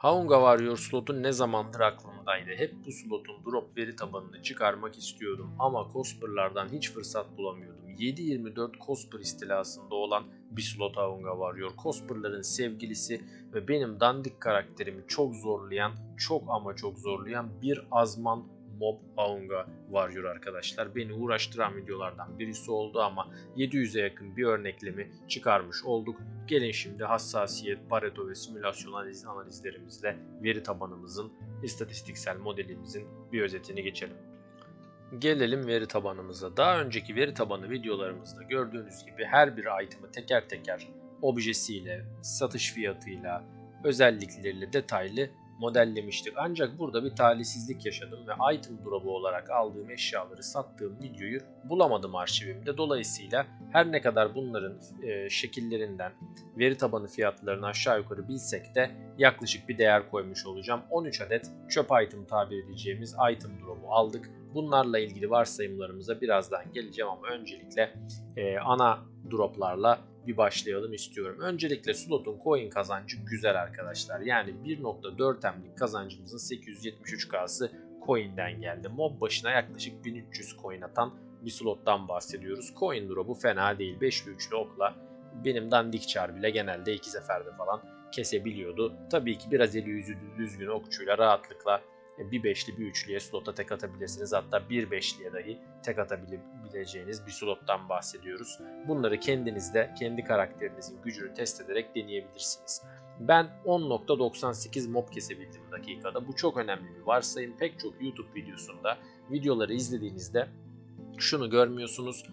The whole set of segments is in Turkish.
Haunga Warrior slotu ne zamandır aklımdaydı. Hep bu slotun drop veri tabanını çıkarmak istiyordum ama Cosper'lardan hiç fırsat bulamıyordum. 7-24 Cosper istilasında olan bir slot Haunga Warrior. Cosper'ların sevgilisi ve benim dandik karakterimi çok zorlayan, çok ama çok zorlayan bir azman mob Aunga Warrior arkadaşlar. Beni uğraştıran videolardan birisi oldu ama 700'e yakın bir örneklemi çıkarmış olduk. Gelin şimdi hassasiyet, Pareto ve simülasyon analiz analizlerimizle veri tabanımızın, istatistiksel modelimizin bir özetini geçelim. Gelelim veri tabanımıza. Daha önceki veri tabanı videolarımızda gördüğünüz gibi her bir item'ı teker teker objesiyle, satış fiyatıyla, özellikleriyle detaylı modellemiştik. Ancak burada bir talihsizlik yaşadım ve item drop'u olarak aldığım eşyaları sattığım videoyu bulamadım arşivimde. Dolayısıyla her ne kadar bunların e, şekillerinden veri tabanı fiyatlarını aşağı yukarı bilsek de yaklaşık bir değer koymuş olacağım. 13 adet çöp item tabir edeceğimiz item drop'u aldık. Bunlarla ilgili varsayımlarımıza birazdan geleceğim ama öncelikle e, ana droplarla bir başlayalım istiyorum. Öncelikle slotun coin kazancı güzel arkadaşlar. Yani 1.4 M'lik kazancımızın 873K'sı coin'den geldi. Mob başına yaklaşık 1300 coin atan bir slottan bahsediyoruz. Coin drop'u fena değil. 5'li 3'lü okla benim dandik çar bile genelde iki seferde falan kesebiliyordu. Tabii ki biraz eli yüzü düzgün okçuyla rahatlıkla bir beşli bir üçlüye slota tek atabilirsiniz. Hatta bir beşliye dahi tek atabileceğiniz bir slottan bahsediyoruz. Bunları kendinizde kendi karakterinizin gücünü test ederek deneyebilirsiniz. Ben 10.98 mob kesebildim dakikada. Bu çok önemli bir varsayım. Pek çok YouTube videosunda videoları izlediğinizde şunu görmüyorsunuz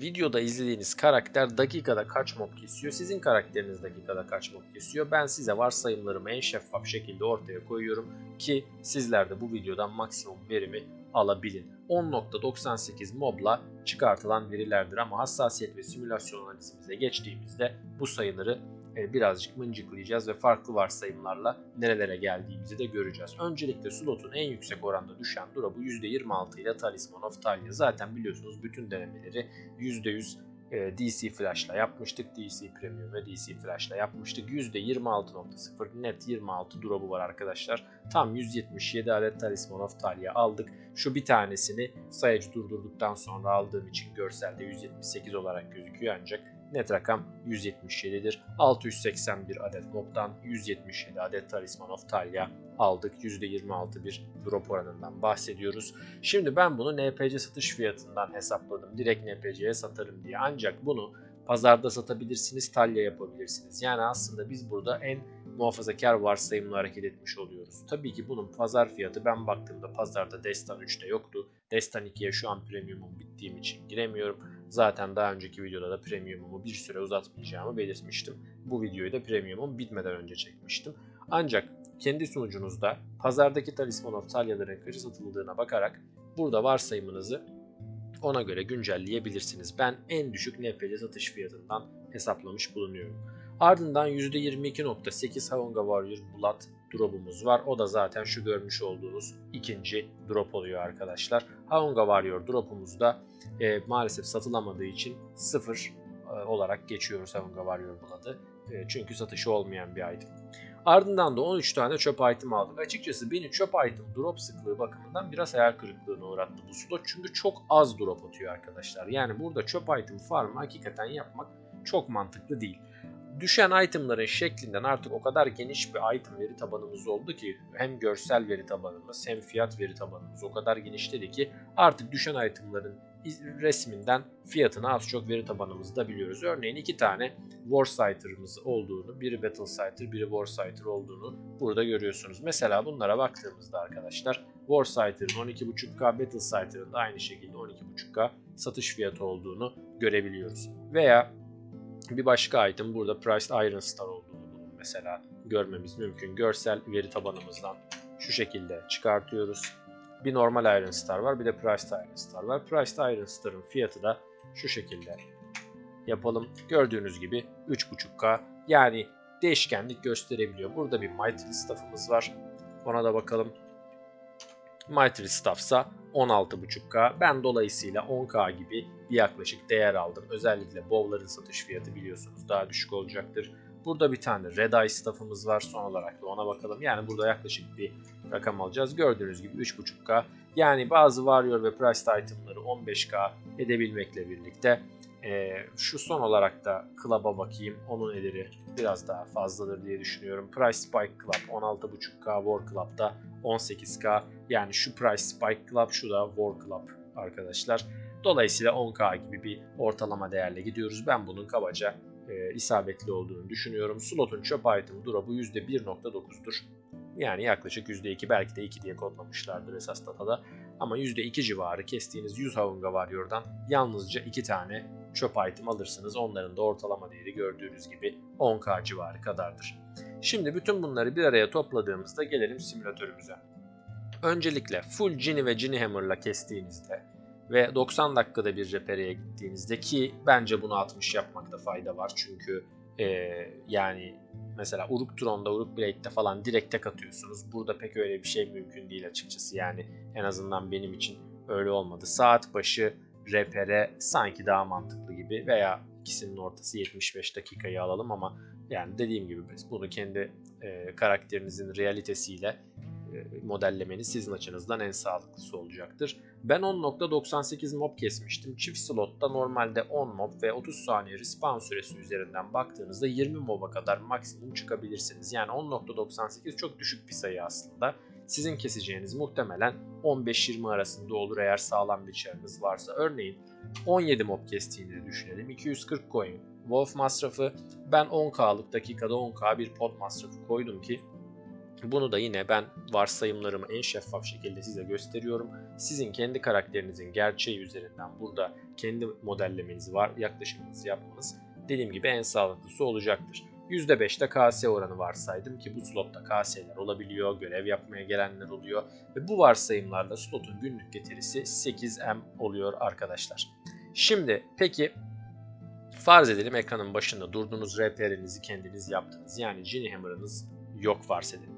videoda izlediğiniz karakter dakikada kaç mob kesiyor, sizin karakteriniz dakikada kaç mob kesiyor. Ben size varsayımlarımı en şeffaf şekilde ortaya koyuyorum ki sizler de bu videodan maksimum verimi alabilin. 10.98 mobla çıkartılan verilerdir ama hassasiyet ve simülasyon analizimize geçtiğimizde bu sayıları birazcık mıncıklayacağız ve farklı varsayımlarla nerelere geldiğimizi de göreceğiz. Öncelikle slotun en yüksek oranda düşen drop'u %26 ile Talisman of Talia. Zaten biliyorsunuz bütün denemeleri %100 e, DC Flash'la yapmıştık. DC Premium ve DC Flash'la yapmıştık. %26.0 net 26 drop'u var arkadaşlar. Tam 177 adet Talisman of Talia aldık. Şu bir tanesini sayacı durdurduktan sonra aldığım için görselde 178 olarak gözüküyor ancak Net rakam 177'dir. 681 adet mobdan 177 adet Talisman of Talia aldık. %26 bir drop oranından bahsediyoruz. Şimdi ben bunu NPC satış fiyatından hesapladım. Direkt NPC'ye satarım diye. Ancak bunu pazarda satabilirsiniz, talya yapabilirsiniz. Yani aslında biz burada en muhafazakar varsayımla hareket etmiş oluyoruz. Tabii ki bunun pazar fiyatı ben baktığımda pazarda Destan 3'te yoktu. Destan 2'ye şu an premiumum bittiğim için giremiyorum. Zaten daha önceki videoda da premiumumu bir süre uzatmayacağımı belirtmiştim. Bu videoyu da premiumum bitmeden önce çekmiştim. Ancak kendi sunucunuzda pazardaki Talisman of Talya'ların kaçı satıldığına bakarak burada varsayımınızı ona göre güncelleyebilirsiniz. Ben en düşük NPC satış fiyatından hesaplamış bulunuyorum. Ardından %22.8 Havonga Warrior Blood drop'umuz var. O da zaten şu görmüş olduğunuz ikinci drop oluyor arkadaşlar. Havonga Warrior drop'umuzda e, maalesef satılamadığı için sıfır e, olarak geçiyoruz Havonga Warrior Blood'ı. E, çünkü satışı olmayan bir item. Ardından da 13 tane çöp item aldık. Açıkçası beni çöp item drop sıklığı bakımından biraz hayal kırıklığına uğrattı bu slot. Çünkü çok az drop atıyor arkadaşlar. Yani burada çöp item farmı hakikaten yapmak çok mantıklı değil düşen itemların şeklinden artık o kadar geniş bir item veri tabanımız oldu ki hem görsel veri tabanımız hem fiyat veri tabanımız o kadar genişledi ki artık düşen itemların resminden fiyatını az çok veri tabanımızda biliyoruz. Örneğin iki tane Warsighter'ımız olduğunu, biri Battlesighter, biri Warsighter olduğunu burada görüyorsunuz. Mesela bunlara baktığımızda arkadaşlar Warsighter'ın 12.5K, Battlesighter'ın da aynı şekilde 12.5K satış fiyatı olduğunu görebiliyoruz. Veya bir başka item burada Priced Iron Star olduğunu mesela görmemiz mümkün. Görsel veri tabanımızdan şu şekilde çıkartıyoruz. Bir normal Iron Star var bir de Priced Iron Star var. Priced Iron Star'ın fiyatı da şu şekilde yapalım. Gördüğünüz gibi 3.5K yani değişkenlik gösterebiliyor. Burada bir Mighty Staff'ımız var. Ona da bakalım. Mighty Staff ise 16.5K. Ben dolayısıyla 10K gibi bir yaklaşık değer aldım. Özellikle bowların satış fiyatı biliyorsunuz daha düşük olacaktır. Burada bir tane Red Eye staff'ımız var. Son olarak da ona bakalım. Yani burada yaklaşık bir rakam alacağız. Gördüğünüz gibi 3.5K. Yani bazı Warrior ve Priced itemları 15K edebilmekle birlikte e, şu son olarak da Club'a bakayım. Onun ederi biraz daha fazladır diye düşünüyorum. Price Spike Club 16.5K, War Club'da 18K. Yani şu Price Spike Club, şu da War Club arkadaşlar. Dolayısıyla 10K gibi bir ortalama değerle gidiyoruz. Ben bunun kabaca e, isabetli olduğunu düşünüyorum. Slot'un çöp item drop'u %1.9'dur. Yani yaklaşık %2 belki de 2 diye kodlamışlardır esas datada. Ama %2 civarı kestiğiniz 100 Havunga Warrior'dan yalnızca 2 tane çöp item alırsınız. Onların da ortalama değeri gördüğünüz gibi 10k civarı kadardır. Şimdi bütün bunları bir araya topladığımızda gelelim simülatörümüze. Öncelikle full Genie ve Genie Hammer'la kestiğinizde ve 90 dakikada bir repereye gittiğinizde ki bence bunu 60 yapmakta fayda var. Çünkü e, yani mesela Uruk Tron'da, Uruk Blade'de falan direkt tek atıyorsunuz. Burada pek öyle bir şey mümkün değil açıkçası. Yani en azından benim için öyle olmadı. Saat başı repere sanki daha mantıklı gibi veya ikisinin ortası 75 dakikayı alalım ama yani dediğim gibi bunu kendi e, karakterinizin realitesiyle modellemeniz sizin açınızdan en sağlıklısı olacaktır. Ben 10.98 mob kesmiştim. Çift slotta normalde 10 mob ve 30 saniye respawn süresi üzerinden baktığınızda 20 mob'a kadar maksimum çıkabilirsiniz. Yani 10.98 çok düşük bir sayı aslında. Sizin keseceğiniz muhtemelen 15-20 arasında olur eğer sağlam bir çarınız varsa. Örneğin 17 mob kestiğini düşünelim. 240 coin Wolf masrafı. Ben 10K'lık dakikada 10K bir pot masrafı koydum ki bunu da yine ben varsayımlarımı en şeffaf şekilde size gösteriyorum. Sizin kendi karakterinizin gerçeği üzerinden burada kendi modellemenizi var, yaklaşımınızı yapmanız dediğim gibi en sağlıklısı olacaktır. %5'te KS oranı varsaydım ki bu slotta KS'ler olabiliyor, görev yapmaya gelenler oluyor ve bu varsayımlarla slotun günlük getirisi 8M oluyor arkadaşlar. Şimdi peki farz edelim ekranın başında durduğunuz RPR'inizi kendiniz yaptınız. Yani Genie Hammer'ınız yok farz edelim.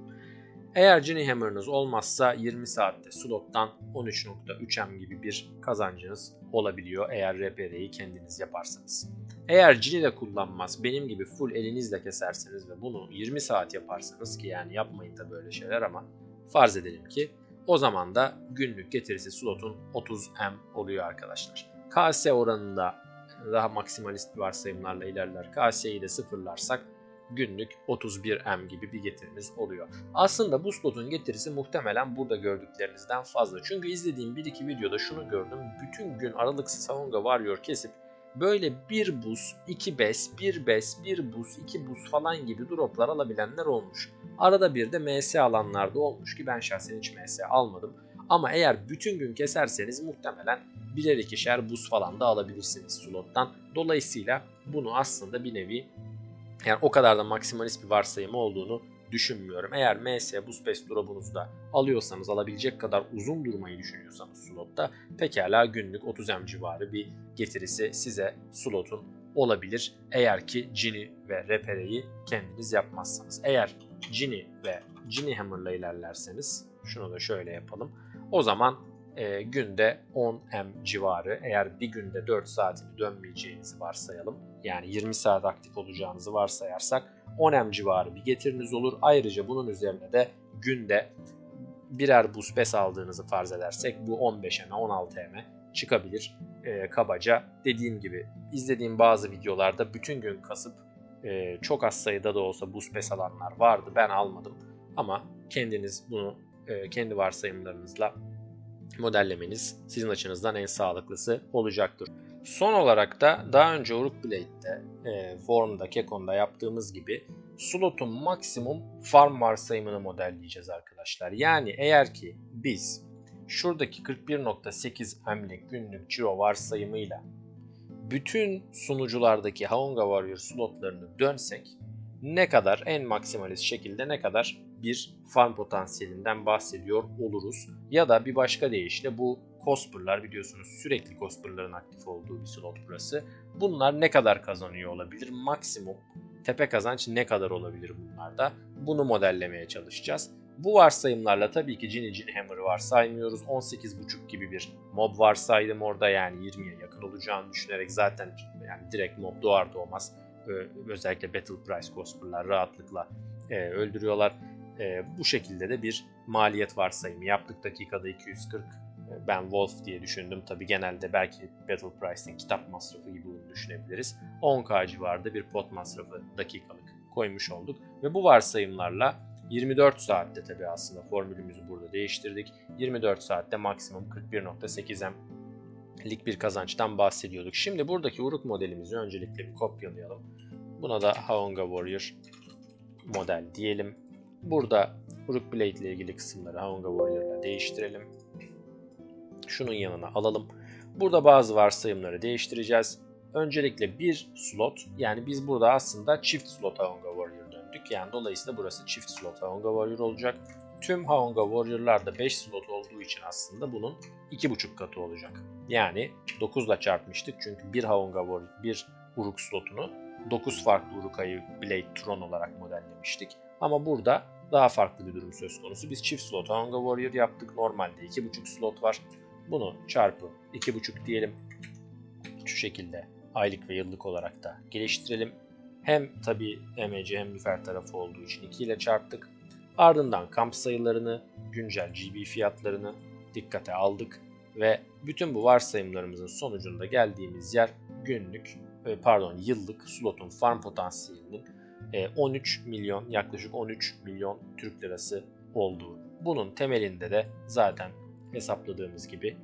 Eğer Genie Hammer'ınız olmazsa 20 saatte slottan 13.3M gibi bir kazancınız olabiliyor eğer RPR'yi kendiniz yaparsanız. Eğer Genie de kullanmaz benim gibi full elinizle keserseniz ve bunu 20 saat yaparsanız ki yani yapmayın da böyle şeyler ama farz edelim ki o zaman da günlük getirisi slotun 30M oluyor arkadaşlar. KS oranında daha maksimalist varsayımlarla ilerler. KS'yi de sıfırlarsak günlük 31M gibi bir getirimiz oluyor. Aslında bu slotun getirisi muhtemelen burada gördüklerinizden fazla. Çünkü izlediğim bir iki videoda şunu gördüm. Bütün gün aralıksız Savunga Warrior kesip böyle bir buz, iki bes, bir bes, bir buz, iki buz falan gibi droplar alabilenler olmuş. Arada bir de MS alanlarda olmuş ki ben şahsen hiç MS almadım. Ama eğer bütün gün keserseniz muhtemelen birer ikişer buz falan da alabilirsiniz slottan. Dolayısıyla bunu aslında bir nevi yani o kadar da maksimalist bir varsayım olduğunu düşünmüyorum. Eğer MS Boost Pass drop'unuzda alıyorsanız alabilecek kadar uzun durmayı düşünüyorsanız slotta pekala günlük 30M civarı bir getirisi size slotun olabilir. Eğer ki Genie ve Repere'yi kendiniz yapmazsanız. Eğer Genie ve Genie Hammer'la ilerlerseniz şunu da şöyle yapalım. O zaman e, günde 10M civarı eğer bir günde 4 saatini dönmeyeceğinizi varsayalım. Yani 20 saat aktif olacağınızı varsayarsak 10M civarı bir getiriniz olur. Ayrıca bunun üzerine de günde birer buz pes aldığınızı farz edersek bu 15M'e 16M'e çıkabilir e, kabaca. Dediğim gibi izlediğim bazı videolarda bütün gün kasıp e, çok az sayıda da olsa buz pes alanlar vardı. Ben almadım ama kendiniz bunu e, kendi varsayımlarınızla modellemeniz sizin açınızdan en sağlıklısı olacaktır. Son olarak da daha önce Uruk Blade'de, e, Form'da, Kekon'da yaptığımız gibi slotun maksimum farm varsayımını modelleyeceğiz arkadaşlar. Yani eğer ki biz şuradaki 41.8 M'lik günlük ciro varsayımıyla bütün sunuculardaki Haunga Warrior slotlarını dönsek ne kadar en maksimalist şekilde ne kadar bir farm potansiyelinden bahsediyor oluruz. Ya da bir başka deyişle bu Cosper'lar biliyorsunuz sürekli Cosper'ların aktif olduğu bir slot burası. Bunlar ne kadar kazanıyor olabilir? Maksimum tepe kazanç ne kadar olabilir bunlarda? Bunu modellemeye çalışacağız. Bu varsayımlarla tabii ki Genie Genie Hammer'ı varsaymıyoruz. 18.5 gibi bir mob varsaydım orada yani 20'ye yakın olacağını düşünerek zaten yani direkt mob doğar doğmaz e, özellikle Battle Price Cosper'lar rahatlıkla e, öldürüyorlar. E, bu şekilde de bir maliyet varsayımı yaptık. Dakikada 240 e, ben Wolf diye düşündüm. Tabi genelde belki Battle Price'in kitap masrafı gibi bunu düşünebiliriz. 10k civarında bir pot masrafı dakikalık koymuş olduk. Ve bu varsayımlarla 24 saatte tabi aslında formülümüzü burada değiştirdik. 24 saatte maksimum 41.8 lik bir kazançtan bahsediyorduk. Şimdi buradaki Uruk modelimizi öncelikle bir kopyalayalım. Buna da Haonga Warrior model diyelim. Burada Uruk Blade ile ilgili kısımları Haonga Warrior ile değiştirelim. Şunun yanına alalım. Burada bazı varsayımları değiştireceğiz. Öncelikle bir slot yani biz burada aslında çift slot Haonga Warrior döndük. Yani dolayısıyla burası çift slot Haonga Warrior olacak. Tüm Haonga Warrior'larda 5 slot olduğu için aslında bunun 2,5 katı olacak. Yani 9 ile çarpmıştık çünkü bir Haonga Warrior, bir Uruk slotunu 9 farklı Urukay'ı Blade Tron olarak modellemiştik. Ama burada daha farklı bir durum söz konusu. Biz çift slot Haonga Warrior yaptık. Normalde 2,5 slot var. Bunu çarpı 2,5 diyelim. Şu şekilde aylık ve yıllık olarak da geliştirelim. Hem tabi MC hem lüfer tarafı olduğu için 2 ile çarptık. Ardından kamp sayılarını, güncel GB fiyatlarını dikkate aldık ve bütün bu varsayımlarımızın sonucunda geldiğimiz yer günlük e, pardon yıllık slotun farm potansiyelinin 13 e, milyon yaklaşık 13 milyon Türk lirası olduğu. Bunun temelinde de zaten hesapladığımız gibi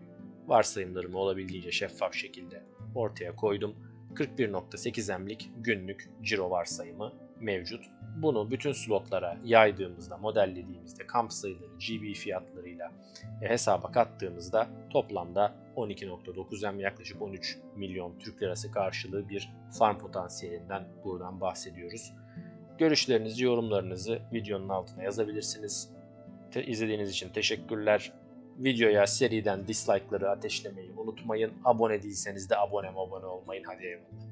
varsayımlarımı olabildiğince şeffaf şekilde ortaya koydum. 41.8 emlik günlük ciro varsayımı mevcut. Bunu bütün slotlara yaydığımızda, modellediğimizde kamp sayıları, GB fiyatlarıyla e, hesaba kattığımızda toplamda 12.9 M yaklaşık 13 milyon Türk lirası karşılığı bir farm potansiyelinden buradan bahsediyoruz. Görüşlerinizi, yorumlarınızı videonun altına yazabilirsiniz. Te- izlediğiniz için teşekkürler. Videoya seriden dislike'ları ateşlemeyi unutmayın. Abone değilseniz de abone abone olmayın. Hadi eyvallah.